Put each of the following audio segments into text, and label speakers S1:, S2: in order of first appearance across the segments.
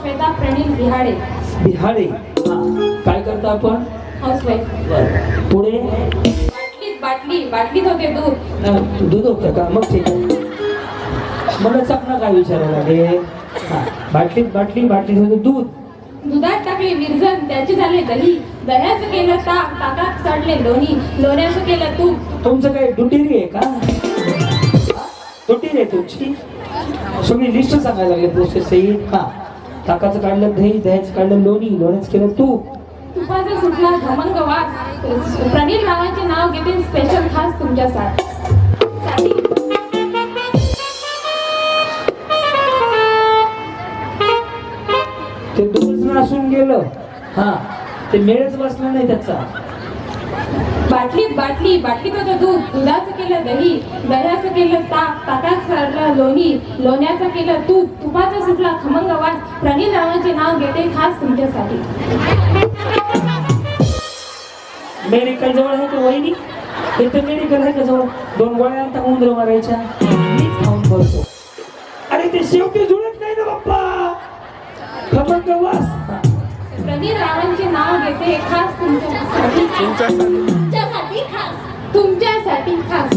S1: श्वेता प्रणील बिहाडे.
S2: बिहाडे. हा. काय करता आपण?
S1: हाऊसवाईफ
S2: पुढे?
S1: बाटलीत बाटली. बाटलीत होते दूध.
S2: दूध होतं का? मग ठीक आहे. मला चकना काय विचारायला लागेल? हा बाटलीत बाटली बाटलीत होतं दूध.
S1: दुधात टाकले विरजण त्याचे झाले दही. दह्याचं केलं ताक ताकात चढले लोणी. लोण्याचं केलं तूप.
S2: तुमचं काय दुटेरी आहे का? दुटेरी आहे तुमची? सगळी लिस्ट सांगायला लागले प्रोसेस सहित हा. ताकाचं काढलं दही दह्याचं काढलं लोणी लोण्याचं केलं तूप.
S1: तुपाचा सुटला खमंग वास प्रणील नावाचे नाव घेते स्पेशल खास तुमच्यासाठी. साठी.
S2: ते दूधच नसून गेलं. हा ते मेळच बसला नाही त्याचा.
S1: बाटलीत बाटली बाटलीत होतं दूध दुधाचं केलं दही दह्याचं केलं ताक ताकात चढलं लोणी लोण्याचं केलं तूप तुपाचा सुटला खमंग वास. प्रणील नावाचे नाव घेते खास तुमच्यासाठी.
S2: मेडिकल जवळ आहे का वहिनी? इथं मेडिकल आहे का जवळ? दोन गोळ्या आता उंदर मारायच्या. मीच खाऊन बसतो. अरे ते शेवटी जुळत नाही ना बाप्पा. खमंग वास.
S1: प्रणील रावांचे नाव घेते खास तुमच्यासाठी. तुमच्यासाठी खास. तुमच्यासाठी खास.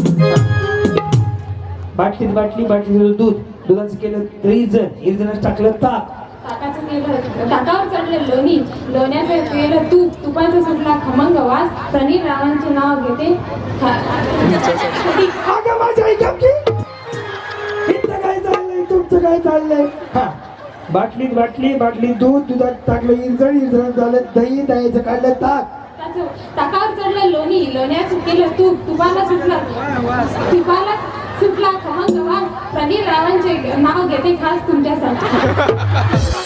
S2: बाटलीत बाटली बाटलीत दूध. दुधाचं केलं इर्जन इर्जनात टाकलं ताक.
S1: ताकाचं केलं ताकावर चढलं लोणी. लोण्याचं केलं तूप. तुपाचा सुटला खमंग वास. प्रणील रावांचे नाव घेते
S2: अगं माझ्या. इथं काय चाललंय? तुमचं काय चाललंय? हा. बाटलीत बाटली बाटलीत दूध. दुधात टाकलं इंजण इंजणात झालं दही दह्याचं काढलं ताक.
S1: चढलं लोण्याचं केलं तूप तुपाला सुटला. तुपाला सुटला खमंग वास प्रणील रावांचे नाव घेते खास तुमच्यासाठी.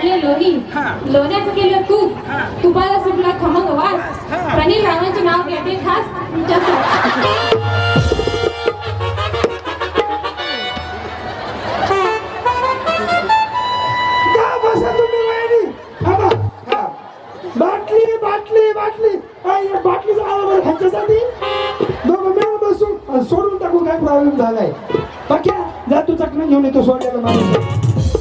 S1: ताकात चढले लोणी लोण्याचं केलं तूप. तुपाला सुटला खमंग वास. प्रणील रावांचे नाव घेते खास
S2: हा. सोडून टाकू काय प्रॉब्लेम झालाय? बाकी जा तू चकणं घेऊन येतो सोडलेला माणूस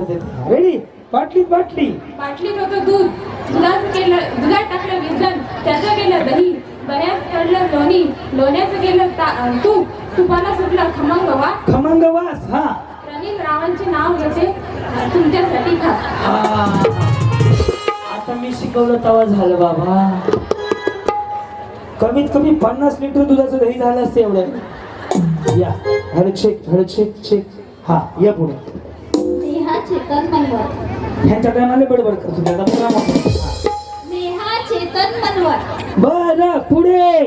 S2: इकडून पडते रेडी बाटलीत बाटली
S1: बाटलीत होतं दूध. दुधाचं केलं दुधात टाकलं विरजण त्याचं केलं दही. दह्यात चढलं लोणी. लोण्याचं केलं ता- तूप. तुपाला सुटला खमंग वास.
S2: खमंग वास हा.
S1: प्रणील रावांचे नाव घेते तुमच्यासाठी खास.
S2: आता मी शिकवलं तवा झालं बाबा. कमीत कमी पन्नास लिटर दुधाचं दही झालं असतं एवढं. या. हळद शेक हळद शेक शेक. हा या पुढे.
S3: चेतन मनवर.
S2: ह्यांच्या टायमाला बडबड करतो त्याचा पुरा.
S3: नेहा चेतन मनवर.
S2: बरं पुढे.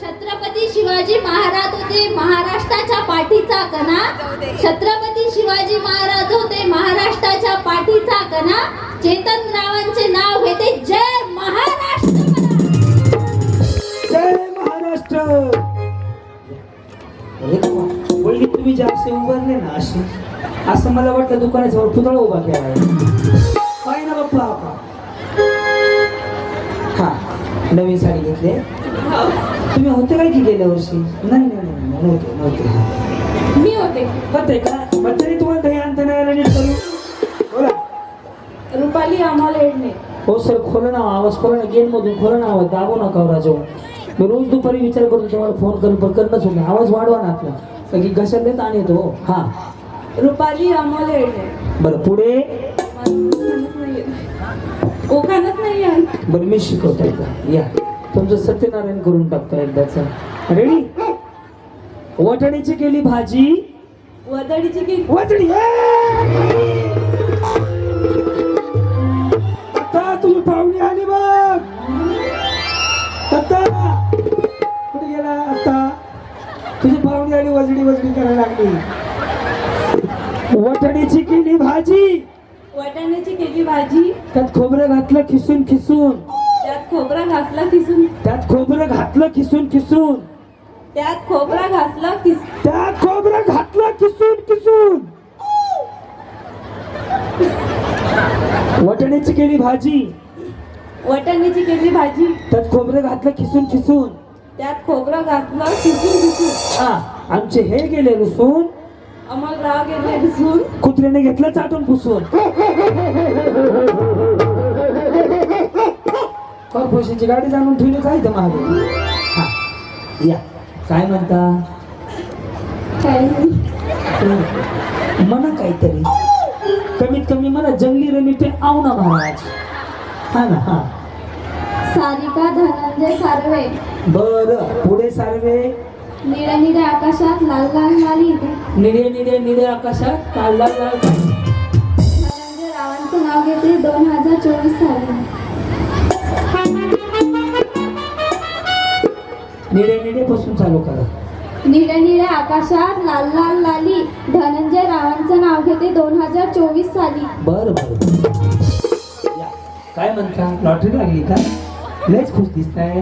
S3: छत्रपती शिवाजी महाराज होते महाराष्ट्राच्या पाठीचा कणा. छत्रपती शिवाजी महाराज होते महाराष्ट्राच्या पाठीचा कणा. चेतन
S2: असं मला वाटतं दुकानाच्या पुतळा उभा केला आहे काय ना बाप्पा? हा नवीन साडी घेतली. तुम्ही होते काय की गेल्या वर्षी? नाही नाही नाही, नाही नव्हते नव्हते.
S1: मी होते.
S2: होते का? तरी तुम्हाला दही आणता नाही आलं नीट करून? बोला.
S1: रुपाली अमोल एडणे
S2: हो सर खोलं ना आवाज खोला ना गेट मधून खोलं ना आवाज दाबू नका राजो. मी रोज दुपारी विचार करतो तुम्हाला फोन करून पण करणंच नाही. आवाज वाढवा ना आपला. कारण की घशातले ताण येतो हो.
S1: रुपाली अमोल
S2: बरं पुढे?
S1: ओखानच नाही आहे.
S2: बरं मी शिकवतो एकदा. या. तुमचं सत्यनारायण करून टाकतो एकदाच रेडी वटाण्याची केली भाजी?
S1: वदडीची की
S2: वजडी आता तुझी पाहुणी आली बघ. आता कुठे गेला आता तुझी पाहुणी आली वजडी वजडी करायला लागली. वटणीची केली भाजी.
S1: वाटाण्याची केली भाजी.
S2: त्यात खोबरं घातलं खिसून खिसून.
S1: त्यात खोबरा घासला किसून
S2: त्यात खोबरं घातलं खिसून खिसून.
S1: त्यात खोबरा घासला किस
S2: त्यात खोबरं घातलं किसून किसून वटणीची केली भाजी.
S1: वाटाण्याची केली भाजी.
S2: त्यात खोबरं घातलं खिसून खिसून.
S1: त्यात खोबरं घातलं किसून किसून
S2: हा आमचे हे गेले रुसून.
S1: अमलराव गेले दिसून.
S2: कुत्र्याने घेतलं चाटून पुसून. कॉर्पोरेशनची गाडी जाणून ठेवली काय तर हा या. काय म्हणता? म्हणा काहीतरी. कमीत कमी मला जंगली रमी ते आव ना महाराज. हा ना हा.
S3: सारिका धनंजय सार्वे.
S2: बर पुढे सारवे.
S3: निळ्या निळ्या आकाशात लाल लाल लाली
S2: निळे निळे निळे आकाशात लाल लाल लाल
S3: धनंजय रावांचं नाव घेते दोन हजार चोवीस साली.
S2: निळे निळे पासून चालू करा.
S3: निळ्या निळ्या आकाशात लाल लाल लाली धनंजय रावांचं नाव घेते दोन हजार चोवीस साली.
S2: बर बर काय म्हणता? लॉटरी लागली का? लयच खुश दिसताय.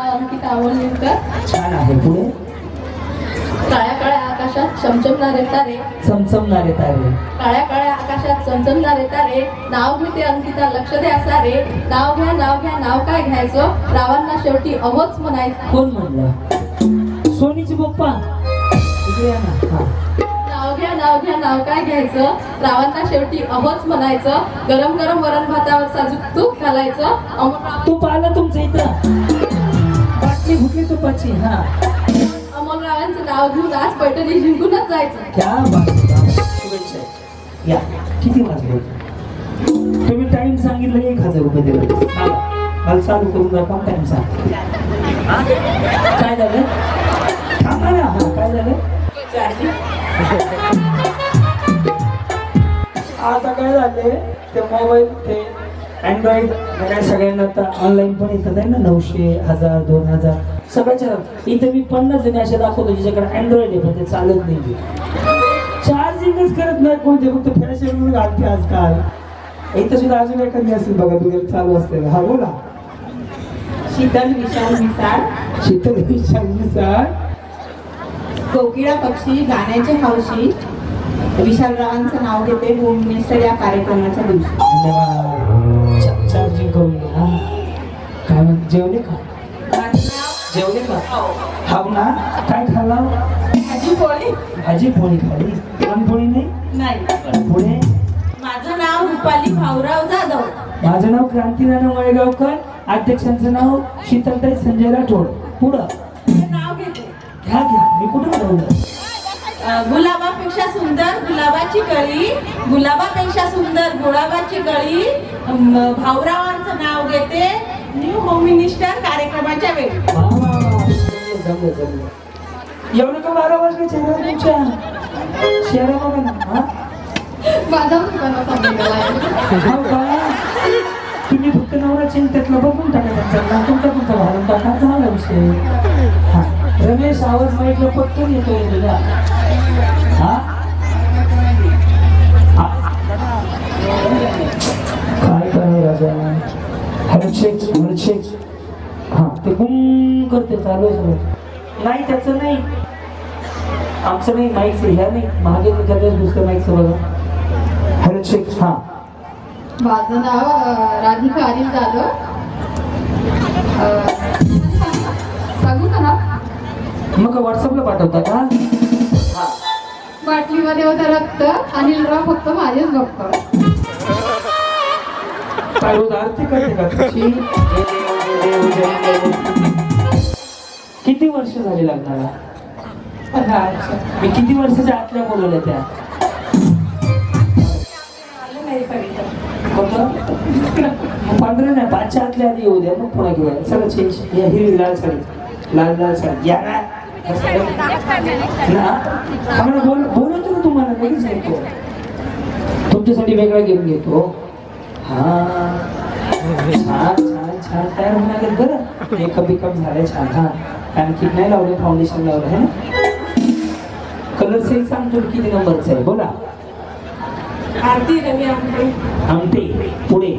S1: नाव अंकिता आवडणीकर
S2: छान आहे. पुढे?
S1: काळ्या काळ्या आकाशात चमचमणारे तारे.
S2: चमचमणारे तारे.
S1: काळ्या काळ्या आकाशात चमचमणारे तारे. नाव घेते अंकिता लक्ष द्या सारे. नाव घ्या नाव घ्या नाव काय घ्यायचं? रावांना शेवटी अहोच म्हणायचं.
S2: कोण म्हणलं? सोनीचे पप्पा. इकडे या ना.
S1: नाव घ्या नाव घ्या नाव काय घ्यायचं? रावांना शेवटी अहोच म्हणायचं. गरम गरम वरण भातावर साजूक तूप घालायचं.
S2: तूप आलं तुमचं इथं. बाटली फुटली तुपाची हा.
S1: अमोलरावांचं नाव घेऊन आज पैठणी जिंकूनच जायचं.
S2: क्या बात आहे. शुभेच्छा. या किती वाजले? तुम्ही टाइम सांगितलं एक हजार रुपये दिले. मला चालू करून दाखवा टाइम सांग हा? काय झालं? थांबा ना हा काय झालं? आता काय झाले ते मोबाईल ते अँड्रॉइड काय सगळ्यांना आता ऑनलाईन पण येतात आहे ना नऊशे हजार दोन हजार. सगळ्याच्या इथे मी पन्नास जणी असे दाखवतो ज्याच्याकडे अँड्रॉइड आहे पण ते चालत नाही चार्जिंगच करत नाही कोणते फक्त फॅशन घालते आजकाल. इथं सुद्धा अजून एखादी असेल बघा तुझ्या चालू असते हा बोला.
S1: शीतल विशाल मिसाळ.
S2: शीतल विशाल
S1: कोकिळा पक्षी गाण्याचे हौशी विशालरावांचं नाव घेते होम मिनिस्टर या कार्यक्रमाच्या दिवशी.
S2: धन्यवाद. चार्जिंग करून घ्या. काय म्हण जेवले का जेवले का हाव ना काय खाल्ला
S1: भाजी पोळी
S2: भाजी पोळी खाली पुरणपोळी नाही
S1: नाही
S2: पुढे
S1: माझं नाव रुपाली भाऊराव जाधव.
S2: माझं नाव क्रांतीनाना मळेगावकर. अध्यक्षांचं नाव शीतलताई संजय राठोड. पुढं.
S1: नाव घेते.
S2: घ्या घ्या. मी कुठं ठरवलं
S1: गुलाबापेक्षा सुंदर गुलाबाची कळी गुलाबापेक्षा सुंदर गुलाबाची कळी भाऊरावांचं नाव घेते. न्यू होम मिनिस्टर कार्यक्रमाच्या वेळी.
S2: एवढं का बारा वाजले चेहरा तुमच्या? चेहरा बघा ना हा?
S1: माझा?
S2: तुम्ही फक्त नवरा बघून टाका त्यांचा ना तुमचा तुमचा घालून टाका झाला विषय. हा. रमेश आवाज माईकला पटकन येतो तुझा काय करावं राजा? हरशेक हरशेक हा ते गुम करते चालू आहे नाही त्याचं नाही. आमचं नाही माईकचं ह्या नाही. मागे त्याच्याच दुसऱ्या माईकचं बघा. हरशेक हा.
S1: माझं नाव राधिका अनिल जाधव. सांगू का? ना
S2: मग व्हॉट्सअपला पाठवता का? हा
S1: बाटलीमध्ये होतं रक्त अनिलराव फक्त माझेच बघतो
S2: काय आरती करते का? तुझी. किती वर्ष झाली लग्नाला? मी किती वर्षाच्या आतल्या बोलवल्या त्या? पंधरा नाही पाचच्या आतल्या आधी येऊ द्या मग पुन्हा घेऊया. सगळं चेंज या हिरवी लाल साडी. लाल लाल साडी. या ना. आम्हाला बोल बोलवतो ना तुम्हाला लगेच येतो तुमच्यासाठी वेगळा घेऊन घेतो. हा. छान छान छान. तयार आले बरं. मेकअप बिकअप झालंय छान हा. आणखी नाही लावलं फाउंडेशन लावलं आहे ना? कलर नसेल सांगतो किती नंबरचं आहे? बोला.
S4: आरती रवी आमटे
S2: आमटे पुढे.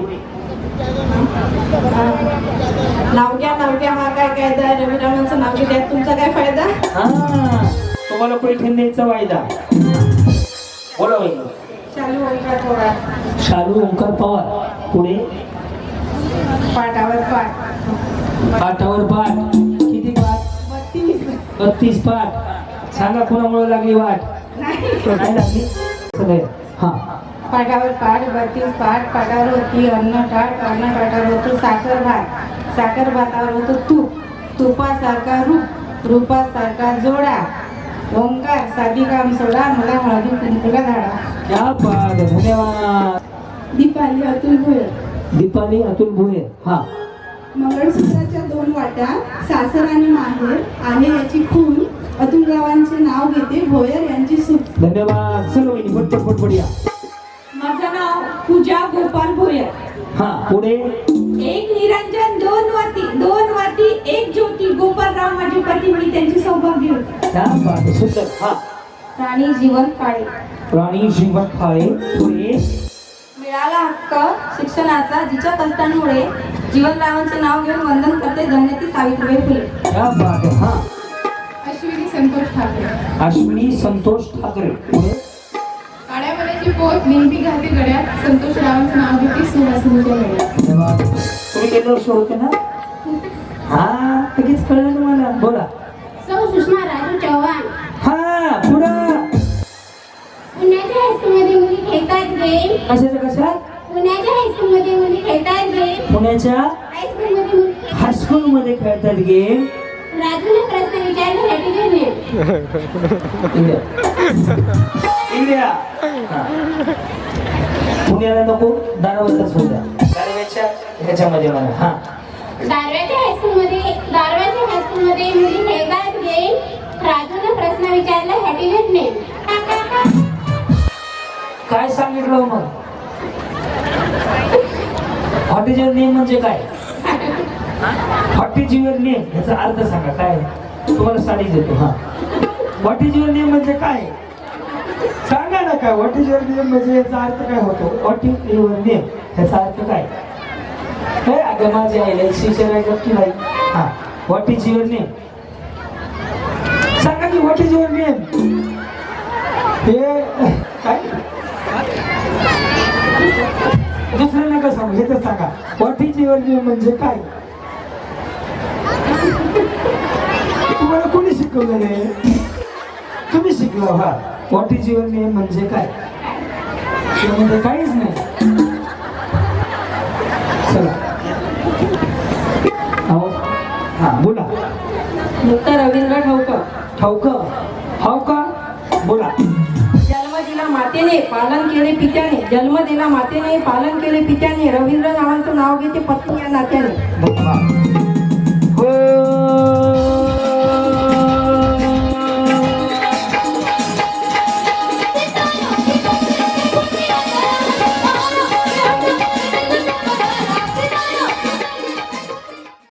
S4: नाव घ्या नाव घ्या. हा काय कायदा आहे? रविरामांचं नाव घ्या त्यात तुमचा काय फायदा?
S2: हा. तुम्हाला पैठण द्यायचा वायदा? बोला वहिनी.
S4: चालू ओंकार थोडा
S2: शालू ओंकार पवार. पुढे?
S4: पाठावर पाठ.
S2: पाठावर पाठ. किती पाठ?
S4: बत्तीस.
S2: बत्तीस पाठ. सांगा कोणामुळे लागली वाट? नाही लागली? सगळे. हा.
S4: पाठावर पाठ बत्तीस पाठ पाठावर होती अन्न टाट अन्न टाटावर होतो साखर भात. साखर भातावर होतो तूप. तुपासारखा रूप रूपासारखा जोडा. ओंकार साधी काम सोडा मला हळदी कुंकुला
S2: आहे. धन्यवाद.
S4: दीपाली अतुल भोयर
S2: दीपाली अतुल भोये हा.
S4: मंगळसूत्राच्या दोन वाट्या सासर आणि माहेर आहे याची खून. अतुलरावांचे नाव घेते भोयर यांची सूट
S2: धन्यवाद. वहिनी पटपट पटपट या
S4: माझं नाव पूजा गोपाल भोयर.
S2: हा पुढे.
S4: एक निरंजन दोन वरती दोन वरती एक ज्योती. गोपालराव माझे पती मी त्यांची सौभाग्य होती.
S2: आहे. सुंदर हा.
S4: राणी जीवन काळे.
S2: प्राणी जीवन खाळे पुढे.
S4: मिळाला हक्क शिक्षणाचा जिच्या कष्टांमुळे जीवनरावांचे नाव घेऊन वंदन करते धन्यती सावित्रीबाई फुले.
S2: क्या बात आहे. हा.
S4: अश्विनी संतोष ठाकरे.
S2: अश्विनी संतोष ठाकरे. पुढे.
S4: पोत नेहमी घालते गड्यात संतोष रावांचं नाव घेते सुहासिनीच्या गड्यात
S2: तुम्ही गेल्या वर्षी होते ना. हा लगेच कळलं तुम्हाला बोला.
S5: सौ सुषमा राजू चव्हाण.
S2: हा पुढं.
S5: पुण्याच्या हायस्कूलमध्ये मुली खेळतात गेम
S2: कशाचं कशा
S5: पुण्याच्या हायस्कूलमध्ये मुली खेळतात गेम
S2: पुण्याच्या?
S5: हायस्कूलमध्ये मुली
S2: हायस्कूल मध्ये खेळतात गेम
S5: राजूने प्रश्न विचारण्यासाठी
S2: इकडे या. हा. पुण्याला नको दारावरच होत्या दारव्याच्या ह्याच्यामध्ये मला हा.
S5: दारव्याच्या हायस्कूलमध्ये दारव्याच्या हायस्कूलमध्ये मुली खेळतात गेम राजूने प्रश्न विचारण्यासाठी घेणे
S2: काय सांगितलं हो मग? हॉटेजर नेम म्हणजे काय? हॉटेजीवर नेम ह्याचा अर्थ सांगा काय? तुम्हाला साडी देतो हा. हॉटेजीवर नेम म्हणजे काय? सांगा ना काय व्हॉट इज युअर नेम म्हणजे याचा अर्थ काय होतो? व्हॉट इज युअर नेम याचा अर्थ काय? हे अगं माझ्या आईला शिक्षण आहे की नाही हा. व्हॉट इज युअर नेम सांगा की व्हॉट इज युअर नेम हे काय? दुसरं नका सांगू हे तर सांगा. व्हॉट इज युअर नेम म्हणजे काय? तुम्हाला कोणी शिकवलं रे तुम्ही शिकलो हा. व्हॉट इज युअर नेम म्हणजे काय? त्यामध्ये काहीच नाही. चला. हा बोला.
S4: मुक्त रवींद्र ठाऊकर.
S2: ठाऊक हाव का? बोला.
S4: जन्म दिला मातेने पालन केले पित्याने. जन्म दिला मातेने पालन केले पित्याने. रवींद्र नावांचं नाव घेते पत्नी या नात्याने.